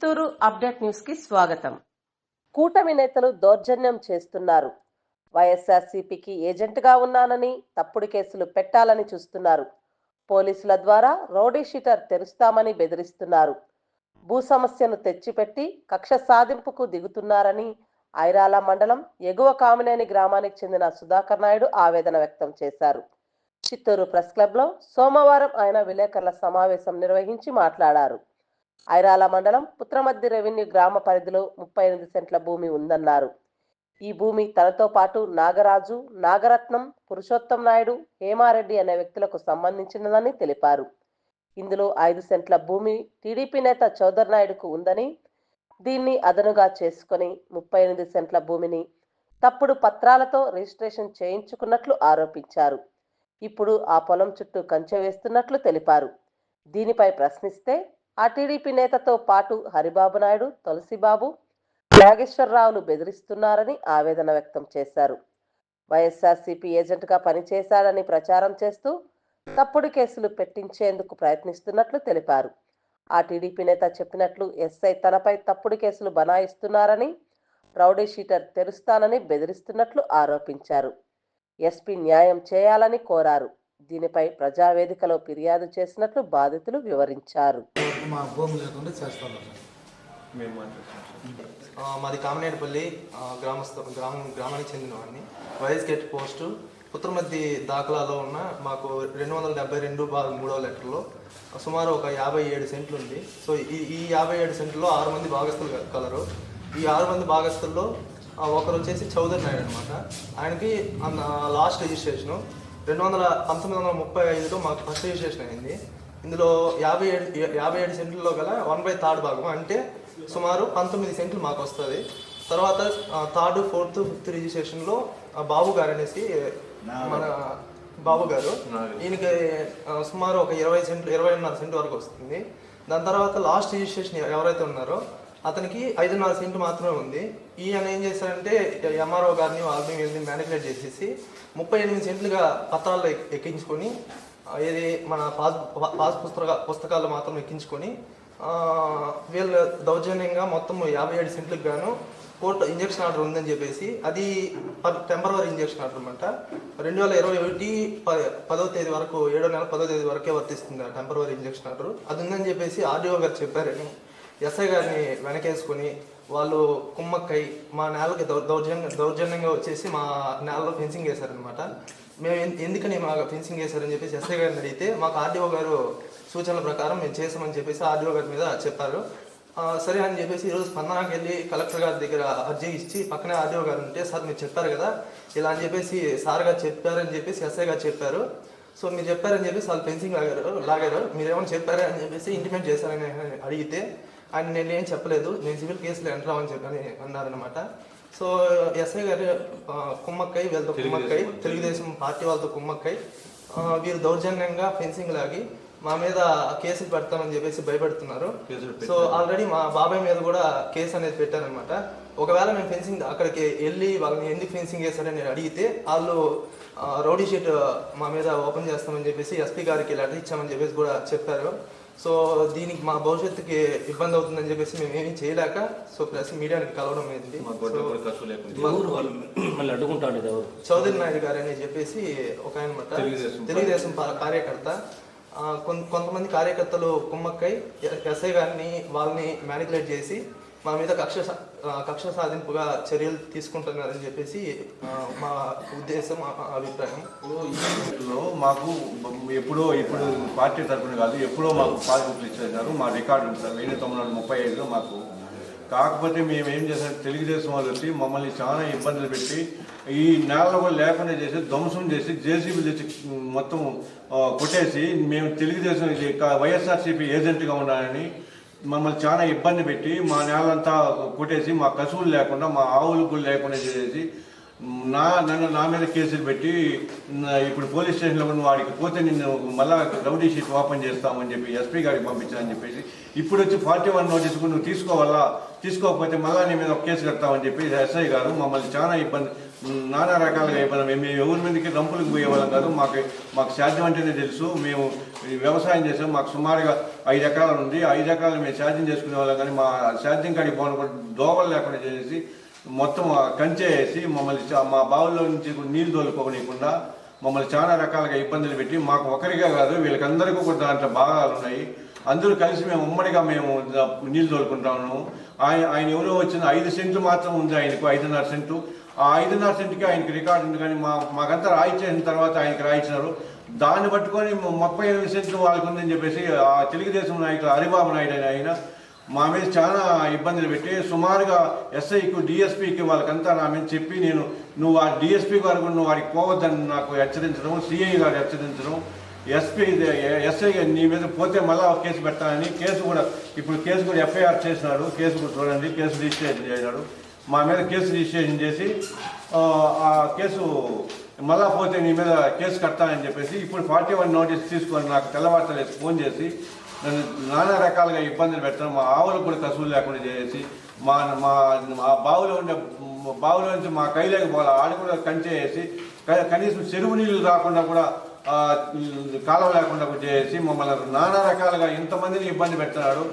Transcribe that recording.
Chittoor update న్యూస్కి స్వాగతం. కూటమి నేతలు దౌర్జన్యం చేస్తున్నారు. వైఎస్ఆర్సీపీకి ఏజెంట్గా ఉన్నానని తప్పుడు కేసులు పెట్టాలని చూస్తున్నారు. పోలీసుల ద్వారా రౌడీ షీటర్ తెరుస్తామని బెదిరిస్తున్నారు. భూ సమస్యను తెచ్చిపెట్టి కక్ష సాధింపుకు దిగుతున్నారని ఐరాల మండలం ఎగువ కామినేని గ్రామానికి చెందిన సుధాకర్ నాయుడు ఆవేదన వ్యక్తం చేశారు. చిత్తూరు ప్రెస్ క్లబ్లో సోమవారం ఆయన విలేకరుల సమావేశం నిర్వహించి మాట్లాడారు. ఐరాల మండలం పుత్రమద్ది రెవెన్యూ గ్రామ పరిధిలో ముప్పై ఎనిమిది సెంట్ల భూమి ఉందన్నారు. ఈ భూమి తనతో పాటు నాగరాజు నాగరత్నం పురుషోత్తం నాయుడు హేమారెడ్డి అనే వ్యక్తులకు సంబంధించినదని తెలిపారు. ఇందులో ఐదు సెంట్ల భూమి టీడీపీ నేత చౌదర్ నాయుడుకు ఉందని దీన్ని అదనుగా చేసుకొని ముప్పై ఎనిమిది సెంట్ల భూమిని తప్పుడు పత్రాలతో రిజిస్ట్రేషన్ చేయించుకున్నట్లు ఆరోపించారు. ఇప్పుడు ఆ పొలం చుట్టూ కంచె వేస్తున్నట్లు తెలిపారు. దీనిపై ప్రశ్నిస్తే ఆ టీడీపీ నేతతో పాటు హరిబాబు నాయుడు తులసిబాబు నాగేశ్వరరావులు బెదిరిస్తున్నారని ఆవేదన వ్యక్తం చేశారు. వైఎస్ఆర్సీపీ ఏజెంట్గా పనిచేశాడని ప్రచారం చేస్తూ తప్పుడు కేసులు పెట్టించేందుకు ప్రయత్నిస్తున్నట్లు తెలిపారు. ఆ టీడీపీ నేత చెప్పినట్లు ఎస్ఐ తనపై తప్పుడు కేసులు బనాయిస్తున్నారని రౌడీ షీటర్ తెరుస్తానని బెదిరిస్తున్నట్లు ఆరోపించారు. ఎస్పీ న్యాయం చేయాలని కోరారు. దీనిపై ప్రజావేదికలో ఫిర్యాదు చేసినట్లు బాధితులు వివరించారు. మా భూమి లేకుండా చేస్తాను మేము మాట్లాడుతున్నాం ఆ, మాది కామనేటిపల్లి గ్రామస్థ గ్రామం గ్రామానికి చెందినవాడిని. వైఎస్ గెట్ పోస్టు పుత్రమద్ది దాఖలాలో ఉన్న మాకు రెండు వందల డెబ్బై రెండు బాగా మూడవ లెటర్లో సుమారు ఒక యాభై ఏడు సెంట్లు ఉంది. సో ఈ ఈ యాభై ఏడు సెంట్లో ఆరు మంది భాగస్తులు కలరు. ఈ ఆరు మంది భాగస్తుల్లో ఆ, ఒకరు వచ్చేసి చౌదరి నాయుడు అనమాట ఆయనకి అన్న లాస్ట్ రిజిస్ట్రేషను రెండు వందల పంతొమ్మిది వందల ముప్పై ఐదులో మాకు ఫస్ట్ రిజిస్ట్రేషన్ అయింది. ఇందులో యాభై ఏడు యాభై ఏడు సెంట్లలో గల వన్ బై థర్డ్ భాగం. అంటే సుమారు పంతొమ్మిది సెంట్లు మాకు వస్తుంది. తర్వాత థర్డ్ ఫోర్త్ ఫిఫ్త్ రిజిస్ట్రేషన్లో బాబు గారు అనేసి మన బాబు గారు ఈయనకి సుమారు ఒక ఇరవై సెంట్లు ఇరవైన్నర సెంట్ వరకు వస్తుంది. దాని తర్వాత లాస్ట్ రిజిస్ట్రేషన్ ఎవరైతే ఉన్నారో అతనికి ఐదున్నర సెంట్లు మాత్రమే ఉంది. ఈయన ఏం చేశారంటే ఎంఆర్ఓ గారిని వాళ్ళని వీళ్ళని మ్యానిపులేట్ చేసేసి ముప్పై ఎనిమిది సెంట్లుగా పత్రాల్లో ఎక్కించుకొని ఏది మన పాస్ పాస్ పుస్తక పుస్తకాలు మాత్రం ఎక్కించుకొని వీళ్ళు దౌర్జన్యంగా మొత్తం యాభై ఏడు సెంట్లకు గాను కోర్టు ఇంజక్షన్ ఆర్డర్ ఉందని చెప్పేసి అది టెంపరవరీ ఇంజక్షన్ ఆర్డర్ అనమాట రెండు వేల ఇరవై ఒకటి ప- పదో తేదీ వరకు ఏడో నెల పదో తేదీ వరకే వర్తిస్తుంది ఆ టెంపరవరీ ఇంజక్షన్ ఆర్డర్. అది ఉందని చెప్పేసి ఆర్డీఓ గారు చెప్పారని. ఎస్ఐ గారిని వెనకేసుకొని వాళ్ళు కుమ్మక్కై మా నేలకి దౌ దౌర్జన్య దౌర్జన్యంగా వచ్చేసి మా నేలలో ఫెన్సింగ్ వేశారనమాట మేము ఎందుకని మాకు ఫెన్సింగ్ వేశారని చెప్పేసి ఎస్ఐ గారిని అడిగితే మాకు ఆర్డీఓ గారు సూచనల ప్రకారం మేము చేసామని చెప్పేసి ఆర్డీఓ గారి మీద చెప్పారు. సరే అని చెప్పేసి ఈరోజు స్పందనకి వెళ్ళి కలెక్టర్ గారి దగ్గర అర్జీ ఇచ్చి పక్కనే ఆర్డీఓ గారు ఉంటే సార్ మీరు చెప్పారు కదా ఇలా అని చెప్పేసి సార్ గారు చెప్పారని చెప్పేసి ఎస్ఐ గారు చెప్పారు. సో మీరు చెప్పారని చెప్పేసి వాళ్ళు ఫెన్సింగ్ లాగారు లాగారు. మీరు ఏమైనా చెప్పారని అని చెప్పేసి ఇంటిమేట్ చేశారని అడిగితే ఆయన నేను ఏం చెప్పలేదు. నేను సివిల్ కేసులో ఎంటర్ అవ్వని చెప్పని అన్నారనమాట సో ఎస్ఐ గారు కుమ్మక్కై వీళ్ళతో కుమ్మక్కై తెలుగుదేశం పార్టీ వాళ్ళతో కుమ్మక్కై వీరు దౌర్జన్యంగా ఫెన్సింగ్ లాగి మా మీద కేసులు పెడతామని చెప్పేసి భయపెడుతున్నారు. సో ఆల్రెడీ మా బాబాయ్ మీద కూడా కేసు అనేది పెట్టారనమాట ఒకవేళ మేము ఫెన్సింగ్ అక్కడికి వెళ్ళి వాళ్ళని ఎందుకు ఫెన్సింగ్ చేశారని నేను అడిగితే వాళ్ళు రౌడీ షీట్ మా మీద ఓపెన్ చేస్తామని చెప్పేసి ఎస్పీ గారికి లెటర్ ఇచ్చామని చెప్పేసి కూడా చెప్పారు. సో దీనికి మా భవిష్యత్తుకి ఇబ్బంది అవుతుందని చెప్పేసి మేము ఏమీ చేయలేక సో ప్లస్ మీడియాకి కలవడం ఎవరు చౌదరి నాయుడు గారు అని చెప్పేసి ఒక ఆయన తెలుగుదేశం కార్యకర్త. కొంతమంది కార్యకర్తలు కుమ్మక్కై ఎస్ఐ గారిని వాళ్ళని మ్యానిపులేట్ చేసి మా మీద కక్ష సా- కక్ష సాధింపుగా చర్యలు తీసుకుంటున్నారని చెప్పేసి మా ఉద్దేశం మా అభిప్రాయం. లో మాకు ఎప్పుడో ఇప్పుడు పార్టీ తరఫున కాదు ఎప్పుడో మాకు పాస్బుక్లు ఇచ్చేసారు మా రికార్డు ఉంది సార్ వెయ్యి తొమ్మిది వందల ముప్పై ఐదులో మాకు. కాకపోతే మేము ఏం చేసాం తెలుగుదేశం వాళ్ళు వచ్చి మమ్మల్ని చాలా ఇబ్బందులు పెట్టి ఈ నేలలో కూడా లేకుండా చేసి ధ్వంసం చేసి జేసీబీ తెచ్చి మొత్తం కొట్టేసి మేము తెలుగుదేశం వైఎస్ఆర్సీపీ ఏజెంట్గా ఉన్నానని మమ్మల్ని చాలా ఇబ్బంది పెట్టి మా నేలంతా కొట్టేసి మా కసువులు లేకుండా మా ఆవులు లేకుండా చేసేసి నా నన్ను నా మీద కేసులు పెట్టి ఇప్పుడు పోలీస్ స్టేషన్లో ఉన్న వాడికి పోతే నిన్ను మళ్ళా రౌడీ షీట్ ఓపెన్ చేస్తామని చెప్పి ఎస్పీ గారికి పంపించానని చెప్పేసి ఇప్పుడు వచ్చి ఫార్టీ వన్ నోటీస్ కూడా నువ్వు తీసుకోవాలా? తీసుకోకపోతే మళ్ళా నీ మీద ఒక కేసు కడతామని చెప్పి ఎస్ఐ గారు మమ్మల్ని చాలా ఇబ్బంది నానా రకాలుగా ఇబ్బంది మేము ఎవరి మీదకి రంపులకు పోయేవాళ్ళం కాదు. మాకు మాకు సాధ్యం అంటేనే తెలుసు. మేము వ్యవసాయం చేసాం. మాకు సుమారుగా ఐదు ఎకరాలు ఉంది. ఐదు ఎకరాలు మేము సాధ్యం చేసుకునే వాళ్ళం కానీ మా సాధ్యం కాడికి పోనప్పుడు దోవలు లేకుండా చేసి మొత్తం కంచె వేసి మమ్మల్ని మా బావుల్లో నుంచి నీళ్ళు తోలుకోనియకుండా మమ్మల్ని చాలా రకాలుగా ఇబ్బందులు పెట్టి మాకు ఒకరిగా కాదు వీళ్ళకందరికీ కూడా దాంట్లో భాగాలు ఉన్నాయి. అందరూ కలిసి మేము ఉమ్మడిగా మేము నీళ్ళు తోలుకుంటా తోలుకుంటాము ఆయన ఆయన ఎవరో వచ్చిన ఐదు సెంట్లు మాత్రం ఉంది ఆయనకు ఐదున్నర సెంటు ఆ ఐదున్నర సెంటుకి ఆయనకి రికార్డు ఉంది కానీ మా మాకంతా రాయించేసిన తర్వాత ఆయనకి రాయించినారు దాన్ని పట్టుకొని ముప్పై ఎనిమిది సెంట్లు వాళ్ళకు ఉందని చెప్పేసి ఆ తెలుగుదేశం నాయకులు హరిబాబు నాయుడు అని ఆయన మా మీద చాలా ఇబ్బందులు పెట్టి సుమారుగా ఎస్ఐకి డిఎస్పీకి వాళ్ళకంతా నా మీద చెప్పి నేను నువ్వు ఆ డిఎస్పీ గారు కూడా నువ్వు వాడికి పోవద్దని నాకు హెచ్చరించడం సిఐ గారు హెచ్చరించడం ఎస్పీ ఎస్ఐ నీ మీద పోతే మళ్ళీ ఒక కేసు పెడతానని కేసు కూడా ఇప్పుడు కేసు కూడా ఎఫ్ఐఆర్ చేసినారు కేసు కూడా చూడండి కేసు రిజిస్టర్ చేసినారు మా మీద కేసు రిజిస్ట్రేషన్ చేసి ఆ, కేసు మళ్ళా పోతే నీ మీద కేసు కట్టాలని చెప్పేసి ఇప్పుడు ఫార్టీ వన్ నోటీస్ తీసుకొని నాకు తెల్లవారుతలేసి ఫోన్ చేసి నన్ను నానా రకాలుగా ఇబ్బందులు పెట్టడం మా ఆవులకు కూడా కసువులు లేకుండా చేసి మా మా మా బావిలో ఉండే బావిలో నుంచి మా కైలోకి పోవాలి ఆడ కూడా కంచె వేసి కనీసం చెరువు నీళ్ళు రాకుండా కూడా ఆ, కాలువ లేకుండా కూడా చేసి మమ్మల్ని నానా రకాలుగా ఇంతమందిని ఇబ్బంది పెడుతున్నాడు.